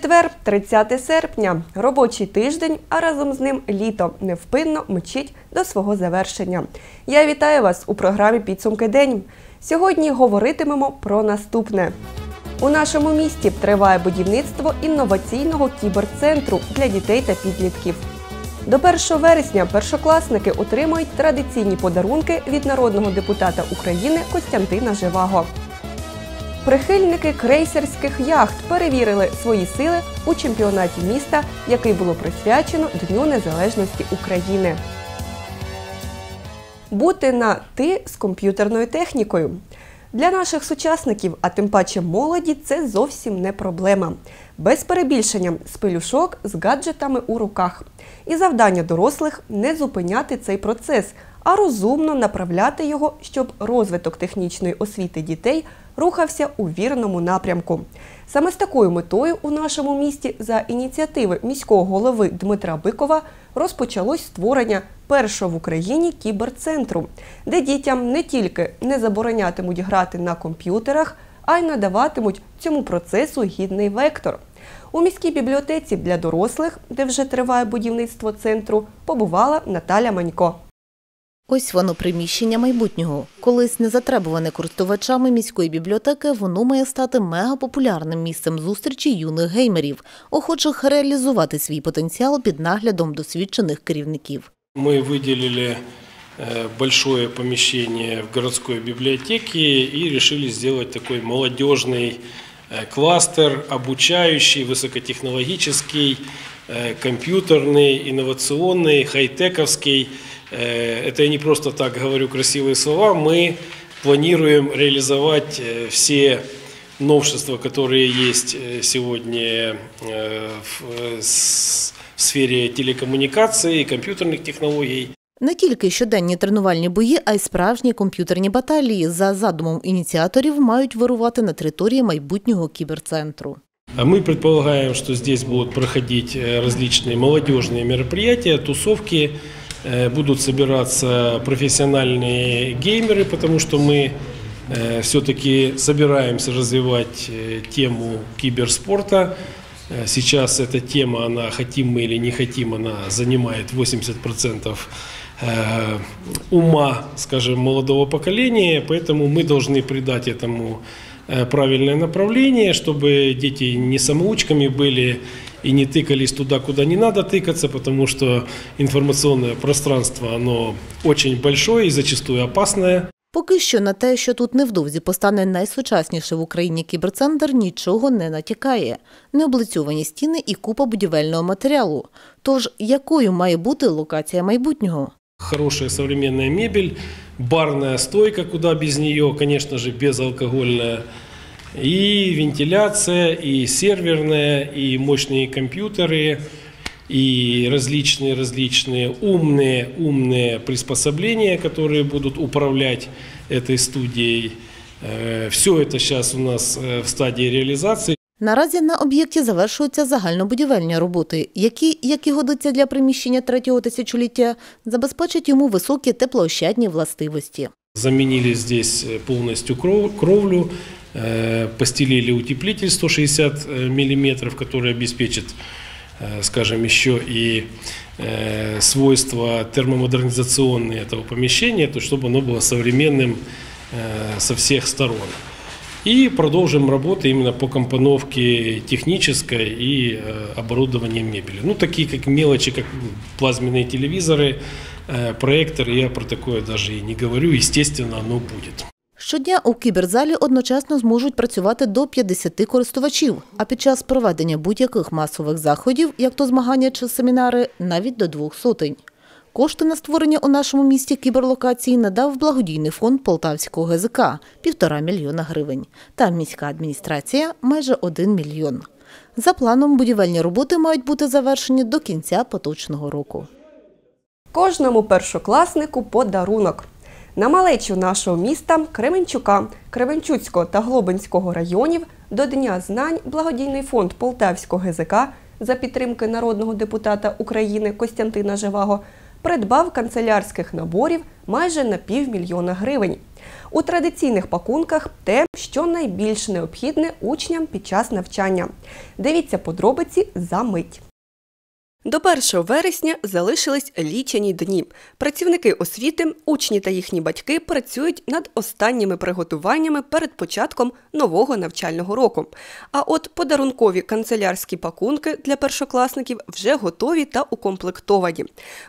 Четвер, 30 серпня, робочий тиждень, а разом з ним літо невпинно мчить до свого завершення. Я вітаю вас у програмі Підсумки день. Сьогодні говоритимемо про наступне. У нашому місті триває будівництво інноваційного кіберцентру для дітей та підлітків. До 1 вересня першокласники отримують традиційні подарунки від народного депутата України Костянтина Живаго. Прихильники крейсерських яхт перевірили свої сили у чемпіонаті міста, який було присвячено Дню Незалежності України. Бути на ти з комп'ютерною технікою. Для наших сучасників, а тим паче молоді, це зовсім не проблема. Без перебільшення з пелюшок з гаджетами у руках. І завдання дорослих не зупиняти цей процес, а розумно направляти його, щоб розвиток технічної освіти дітей рухався у вірному напрямку. Саме з такою метою у нашому місті за ініціативи міського голови Дмитра Бикова розпочалось створення першого в Україні кіберцентру, де дітям не тільки не заборонятимуть грати на комп'ютерах, а й надаватимуть цьому процесу гідний вектор. У міській бібліотеці для дорослих, де вже триває будівництво центру, побувала Наталя Манько. Ось воно приміщення майбутнього. Колись незатребуване користувачами міської бібліотеки, воно має стати мегапопулярним місцем зустрічі юних геймерів, охочих реалізувати свій потенціал під наглядом досвідчених керівників. Мы выделили э, большое помещение в городской библиотеке и решили сделать такой молодежный э, кластер, обучающий, высокотехнологический, э, компьютерный, инновационный, хай-тековский. Э, Это я не просто так говорю красивые слова. Мы планируем реализовать э, все новшества, которые есть э, сегодня э, в э, с- в сфере телекоммуникаций и компьютерных технологий. Не тільки щоденні тренувальні бої, а й справжні комп'ютерні баталії за задумом ініціаторів мають вирувати на території майбутнього кіберцентру. А Мы предполагаем, что здесь будут проходить э, различные молодежные мероприятия, тусовки, э, будут собираться профессиональные геймеры, потому что мы все-таки собираемся развивать э, тему киберспорта. Э, Сейчас эта тема, она хотим мы или не хотим, она занимает 80% э, ума, скажем, молодого поколения, поэтому мы должны придать этому э, правильное направление, чтобы дети не самоучками были и не тыкались туда, куда не надо тыкаться, потому что информационное пространство, оно очень большое и зачастую опасное. Поки що на те, що тут невдовзі постане найсучасніший в Україні кіберцентр, нічого не натякає. Необлицьовані стіни і купа будівельного матеріалу. Тож, якою має бути локація майбутнього? Хорошая современная мебель, барная стойка, куда без нее, конечно же, безалкогольная, и вентиляция, и серверная, и мощные компьютеры, и различные-различные умные, умные приспособления, которые будут управлять этой студией. Все это сейчас у нас э, в стадии реализации. Наразі на об'єкті завершуються загальнобудівельні роботи, які, як і годиться для приміщення третього тисячоліття, забезпечать йому високі теплоощадні властивості. Заменили здесь э, полностью кров- кровлю, э, постелили утеплитель 160 миллиметров, который обеспечит, э, скажем, еще и э, свойства термомодернизационные этого помещения, то чтобы оно было современным э, со всех сторон. И продолжим работы именно по компоновке технической и э, оборудования мебели. Ну, такие как мелочи, как плазменные телевизоры, э, проекторы, я про такое даже и не говорю, естественно, оно будет. Щодня у кіберзалі одночасно зможуть працювати до 50 користувачів, а під час проведення будь-яких масових заходів, як то змагання чи семінари, навіть до двох сотень. Кошти на створення у нашому місті кіберлокації надав благодійний фонд Полтавського ГЗК – півтора мільйона гривень, та міська адміністрація – майже один мільйон. За планом, будівельні роботи мають бути завершені до кінця поточного року. Кожному першокласнику подарунок. На малечу нашого міста Кременчука, Кременчуцького та Глобинського районів до Дня знань благодійний фонд Полтавського ГЗК за підтримки народного депутата України Костянтина Живаго придбав канцелярських наборів майже на півмільйона гривень. У традиційних пакунках те, що найбільш необхідне учням під час навчання. Дивіться подробиці за мить. До 1 вересня залишились лічені дні. Працівники освіти, учні та їхні батьки працюють над останніми приготуваннями перед початком нового навчального року. А от подарункові канцелярські пакунки для першокласників вже готові та укомплектовані.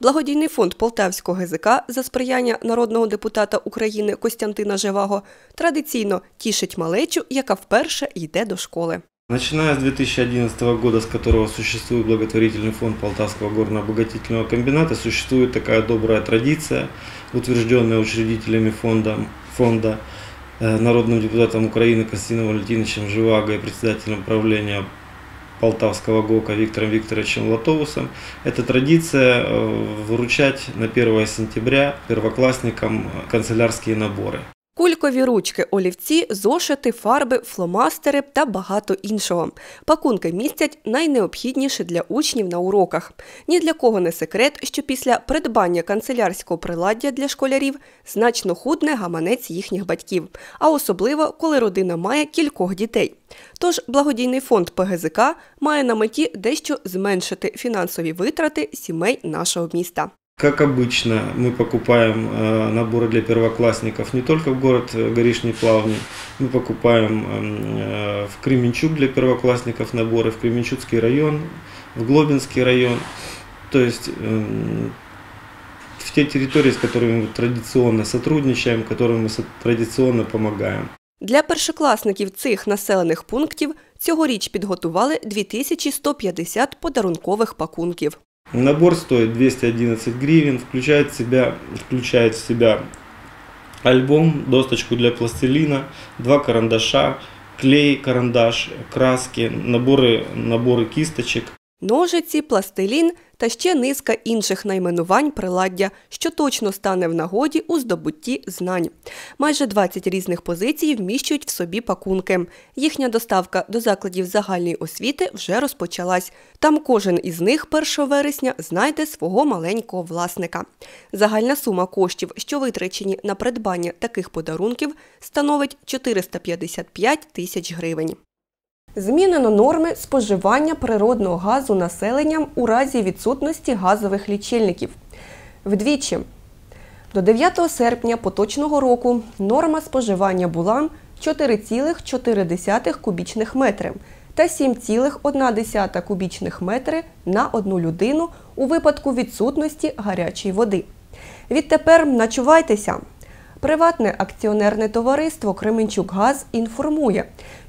Благодійний фонд Полтавського ГЗК за сприяння народного депутата України Костянтина Живаго традиційно тішить малечу, яка вперше йде до школи. Начиная с 2011 года, с которого существует благотворительный фонд Полтавского горно-обогатительного комбината, существует такая добрая традиция, утвержденная учредителями фонда, фонда э, народным депутатом Украины Константином Валентиновичем Живаго и председателем правления Полтавского ГОКа Виктором Викторовичем Латоусом. Это традиция э, вручать на 1 сентября первоклассникам канцелярские наборы. Кулькові ручки, олівці, зошити, фарби, фломастери та багато іншого. Пакунки містять найнеобхідніше для учнів на уроках. Ні для кого не секрет, що після придбання канцелярського приладдя для школярів значно худне гаманець їхніх батьків, а особливо коли родина має кількох дітей. Тож благодійний фонд ПГЗК має на меті дещо зменшити фінансові витрати сімей нашого міста. Как обычно, мы покупаем э, наборы для первоклассников не только в город э, Горишний Плавний, мы покупаем э, в Кременчуг для первоклассников наборы, в Кременчугский район, в Глобинский район, то есть э, в те территории, с которыми мы традиционно сотрудничаем, которым мы со- традиционно помогаем. Для першокласників цих населених пунктів цьогоріч підготували 2150 подарункових пакунків. Набор стоит 211 гривен, включает, в себя, включает в себя альбом, досточку для пластилина, два карандаша, клей, карандаш, краски, наборы, наборы кисточек. Ножиці, пластилін та ще низка інших найменувань приладдя, що точно стане в нагоді у здобутті знань. Майже 20 різних позицій вміщують в собі пакунки. Їхня доставка до закладів загальної освіти вже розпочалась. Там кожен із них 1 вересня знайде свого маленького власника. Загальна сума коштів, що витрачені на придбання таких подарунків, становить 455 тисяч гривень. Змінено норми споживання природного газу населенням у разі відсутності газових лічильників. Вдвічі. До 9 серпня поточного року норма споживання була 4,4 кубічних метри та 7,1 кубічних метри на одну людину у випадку відсутності гарячої води. Відтепер начувайтеся. Приватне акціонерне товариство Кременчук-Газ інформує,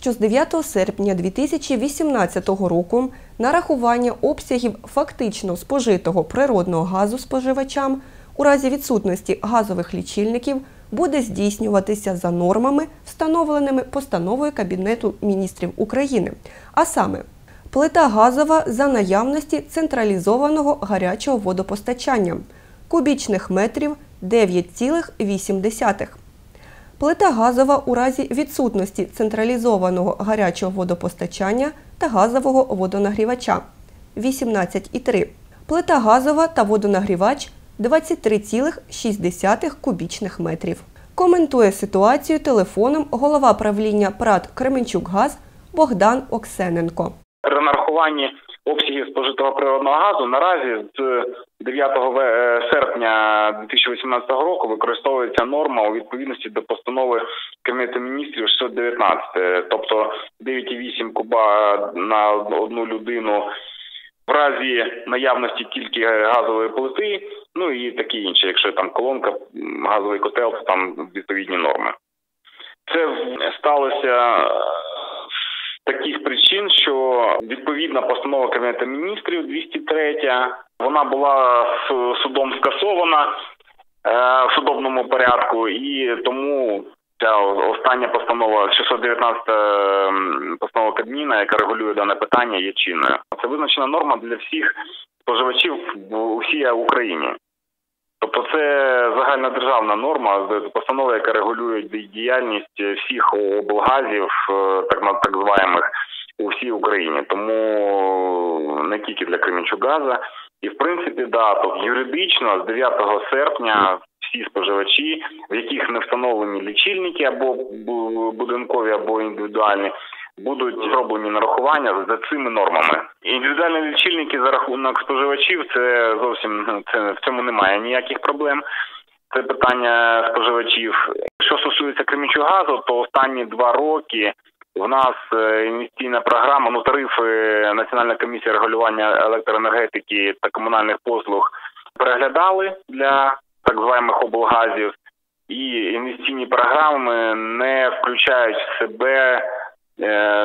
що з 9 серпня 2018 року нарахування обсягів фактично спожитого природного газу споживачам у разі відсутності газових лічильників буде здійснюватися за нормами, встановленими постановою Кабінету міністрів України, а саме плита газова за наявності централізованого гарячого водопостачання кубічних метрів 9,8. Плита газова у разі відсутності централізованого гарячого водопостачання та газового водонагрівача 18,3. Плита газова та водонагрівач 23,6 кубічних метрів. Коментує ситуацію телефоном голова правління ПРАТ Кременчук-Газ Богдан Оксененко. При нарахуванні обсягів спожитого природного газу наразі з 9 ве- серпня 2018 року використовується норма у відповідності до постанови Кабінету міністрів 619, тобто 9,8 куба на одну людину в разі наявності тільки газової плити, ну і таке інше, якщо там колонка, газовий котел, то там відповідні норми. Це сталося е, таких причин, що відповідна постанова Кабінету міністрів 203, вона була судом скасована е, в судовному порядку, і тому ця остання постанова 619 м, постанова Кабміна, яка регулює дане питання, є чинною. Це визначена норма для всіх споживачів в усій Україні. Тобто це загальнодержавна норма, постанова, яка регулює діяльність всіх облгазів, е, так так званих у всій Україні. Тому не тільки для Кременчугаза, І в принципі, да, тобто юридично з 9 серпня всі споживачі, в яких не встановлені лічильники або будинкові, або індивідуальні, будуть зроблені нарахування за цими нормами. Індивідуальні лічильники за рахунок споживачів це зовсім ну, це в цьому немає ніяких проблем. Це питання споживачів. Що стосується Кремічугазу, то останні два роки в нас е, інвестиційна програма, ну тарифи Національна комісія регулювання електроенергетики та комунальних послуг переглядали для так званих облгазів, і інвестиційні програми не включають в себе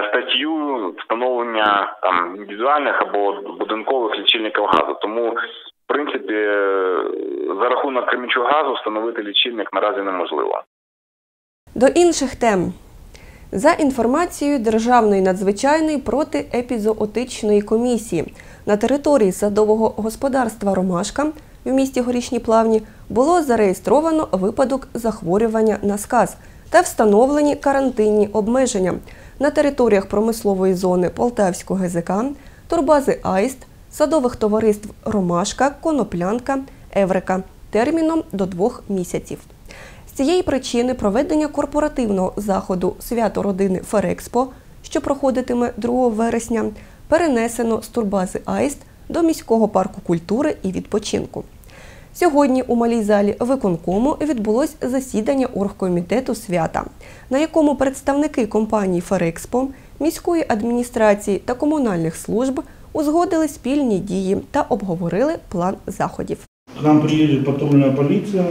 статтю встановлення там індивідуальних або будинкових лічильників газу. Тому в принципі е, за рахунок Кремічугазу встановити лічильник наразі неможливо. До інших тем. За інформацією Державної надзвичайної протиепізоотичної комісії на території садового господарства Ромашка в місті Горішні Плавні було зареєстровано випадок захворювання на сказ та встановлені карантинні обмеження на територіях промислової зони Полтавського ГЗК, турбази Аїст, садових товариств Ромашка, Коноплянка, Еврика терміном до двох місяців. З цієї причини проведення корпоративного заходу свято родини Ферекспо, що проходитиме 2 вересня, перенесено з турбази Аїст до міського парку культури і відпочинку. Сьогодні у малій залі виконкому відбулось засідання оргкомітету свята, на якому представники компанії Ферекспо, міської адміністрації та комунальних служб узгодили спільні дії та обговорили план заходів. К нам приїде патрульна поліція.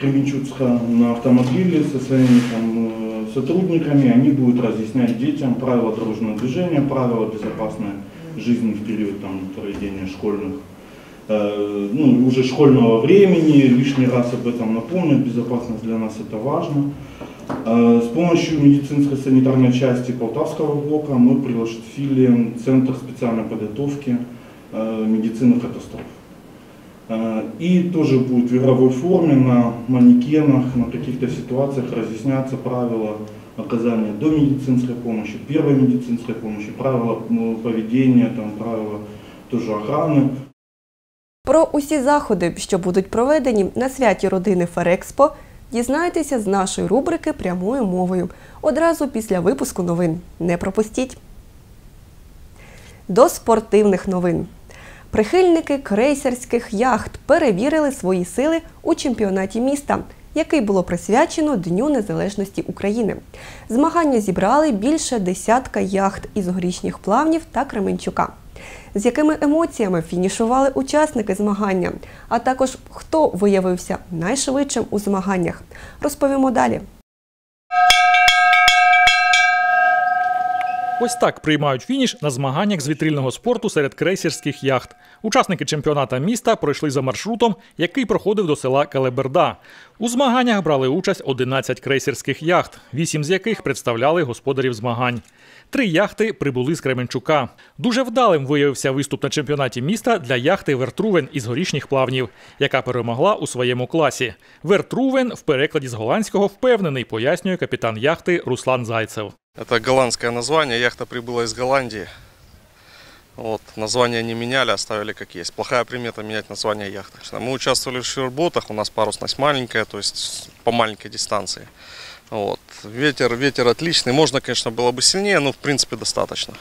Кременчуцка на автомобиле со своими там, э, сотрудниками. Они будут разъяснять детям правила дорожного движения, правила безопасной жизни в период там, проведения школьных, э, Ну, уже школьного времени. Лишний раз об этом напомнят. Безопасность для нас это важно. Э, с помощью медицинской санитарной части Полтавского блока мы пригласили Центр специальной подготовки э, медицины катастроф. И тоже будет в игровой форме на манекенах, на каких-то ситуациях разъясняться правила оказания до медицинской помощи, первой медицинской помощи, правила поведения, там, правила тоже охраны. Про усі заходи, що будуть проведені на святі родини Ферекспо, дізнайтеся з нашої рубрики прямою мовою одразу після випуску новин. Не пропустіть. До спортивних новин. Прихильники крейсерських яхт перевірили свої сили у чемпіонаті міста, який було присвячено Дню Незалежності України. Змагання зібрали більше десятка яхт із горішніх плавнів та Кременчука. З якими емоціями фінішували учасники змагання, а також хто виявився найшвидшим у змаганнях, розповімо далі. Ось так приймають фініш на змаганнях з вітрильного спорту серед крейсерських яхт. Учасники чемпіоната міста пройшли за маршрутом, який проходив до села Калеберда. У змаганнях брали участь 11 крейсерських яхт, вісім з яких представляли господарів змагань. Три яхти прибули з Кременчука. Дуже вдалим виявився виступ на чемпіонаті міста для яхти Вертрувен із горішніх плавнів, яка перемогла у своєму класі. Вертрувен в перекладі з голландського впевнений, пояснює капітан яхти Руслан Зайцев. Это голландское название, яхта прибыла из Голландии. Вот, название не меняли, оставили как есть. Плохая примета менять название яхты. Мы участвовали в шверботах, у нас парусность маленькая, то есть по маленькой дистанции. Вот. Ветер, ветер отличный, можно, конечно, было бы сильнее, но в принципе достаточно.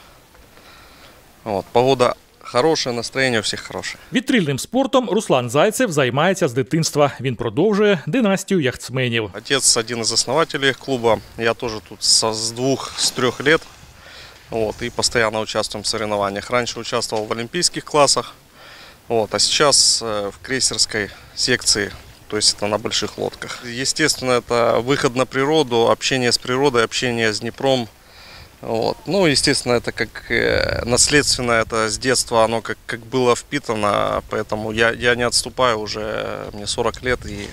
Вот. Погода Хороше настроєння у всіх хороше. Вітрильним спортом Руслан Зайцев займається з дитинства. Він продовжує династію яхтсменів. Отець один із основателей клубу. Я теж тут з двох з трьох років. Вот, и постоянно участвуем в соревнованиях. Раньше участвовал в олимпийских классах, вот, а сейчас э, в крейсерской секции, то есть это на больших лодках. Естественно, это выход на природу, общение с природой, общение с Днепром – вот. Ну, естественно, это как э, наследственно, это с детства оно как, как было впитано, поэтому я, я не отступаю уже, мне 40 лет, и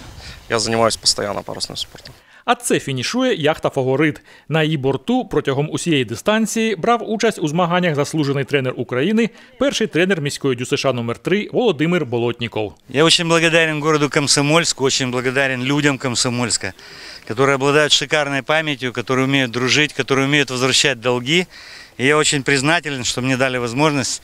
я занимаюсь постоянно парусным спортом. А це фінішує яхта Фаворит. На її борту протягом усієї дистанції брав участь у змаганнях заслужений тренер України, перший тренер міської ДЮСШ номер 3 Володимир Болотніков. Я дуже благодарен городу Комсомольску, дуже благодарен людям Комсомольська. которые обладают шикарной памятью, которые умеют дружить, которые умеют возвращать долги. И я очень признателен, что мне дали возможность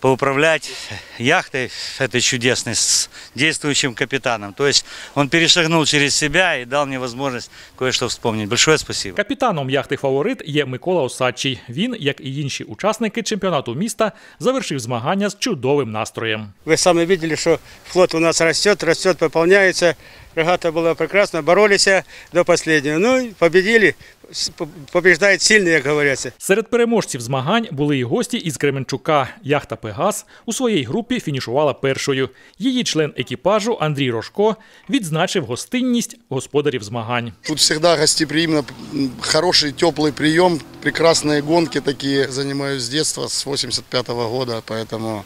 поуправлять яхтой этой чудесной с действующим капитаном. То есть он перешагнул через себя и дал мне возможность кое-что вспомнить. Большое спасибо. Капітаном яхти фаворит є Микола Осадчий. Він, як і інші учасники чемпіонату міста, завершив змагання з чудовим настроєм. Вы сами видели, что флот у нас растет, растет, пополняется. Регата была прекрасна, боролись до последнего. Ну и победили. С- по- Побеждает сильный, как говорится. Серед переможців змагань були і гості із Кременчука. Яхта Пегас у своїй групі фінішувала першою. Її член екіпажу Андрій Рожко відзначив гостинність господарів змагань. Тут всегда гостеприимно, м, хороший теплый прием, прекрасные гонки такие. Занимаюсь с детства, с 85 года, поэтому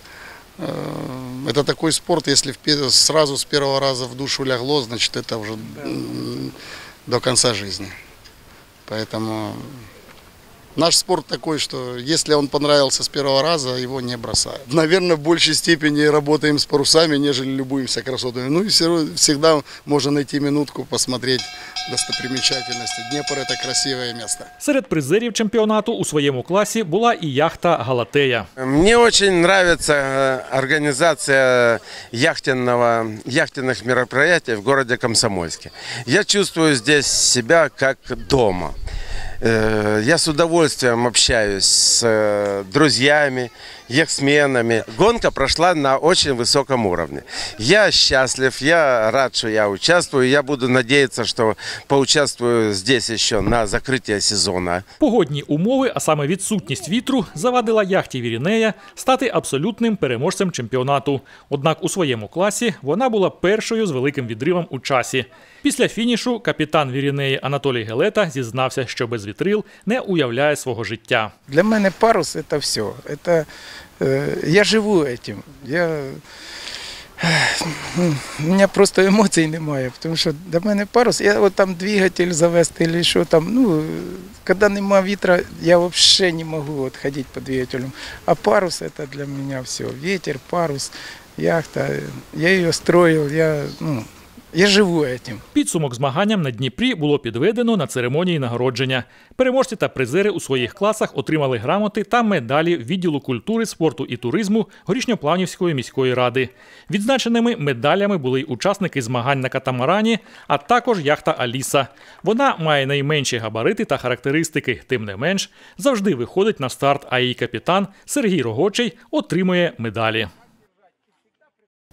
э, это такой спорт, если в пе- сразу с первого раза в душу лягло, значит это уже м, до конца жизни. Поэтому наш спорт такой, что если он понравился с первого раза, его не бросают. Наверное, в большей степени работаем с парусами, нежели любуемся красотами. Ну и все равно всегда можно найти минутку посмотреть достопримечательности. Днепр – это красивое место. Серед призерів чемпіонату у своєму класі була і яхта Галатея. Мне очень нравится э, организация яхтенного, яхтенных мероприятий в городе Комсомольске. Я чувствую здесь себя как дома. Э, Я с удовольствием общаюсь с э, друзьями, яхтсменами. Гонка прошла на очень высоком уровне. Я счастлив, я рад, что я участвую. Я буду надеяться, что поучаствую здесь еще на закрытие сезона. Погодні умови, а саме відсутність вітру, завадила яхті Вірінея стати абсолютним переможцем чемпіонату. Однак у своєму класі вона була першою з великим відривом у часі. Після фінішу капітан Вірінеї Анатолій Гелета зізнався, що без вітрил не уявляє свого життя. Для мене парус это все. Это, э, я живу этим. Я, ну, у мене просто емоцій немає, тому що для мене парус, я от там двигатель завести, или що там, ну, коли нема вітра, я взагалі не можу от ходити по двигателю. А парус це для мене все. Ветер, парус, яхта. Я її строїв, я, ну, я живу этим. Підсумок змаганням на Дніпрі було підведено на церемонії нагородження. Переможці та призери у своїх класах отримали грамоти та медалі відділу культури, спорту і туризму Горішньоплавнівської міської ради. Відзначеними медалями були учасники змагань на катамарані, а також яхта Аліса. Вона має найменші габарити та характеристики. Тим не менш, завжди виходить на старт, а її капітан Сергій Рогочий отримує медалі.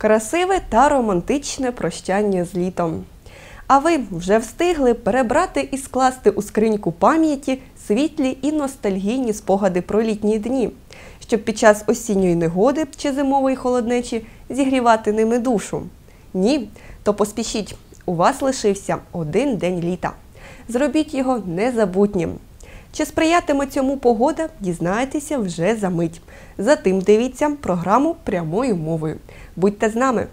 Красиве та романтичне прощання з літом. А ви вже встигли перебрати і скласти у скриньку пам'яті світлі і ностальгійні спогади про літні дні, щоб під час осінньої негоди чи зимової холоднечі зігрівати ними душу? Ні, то поспішіть. У вас лишився один день літа. Зробіть його незабутнім. Чи сприятиме цьому погода, дізнаєтеся вже за мить. Затим дивіться програму прямою мовою. Будьте з нами!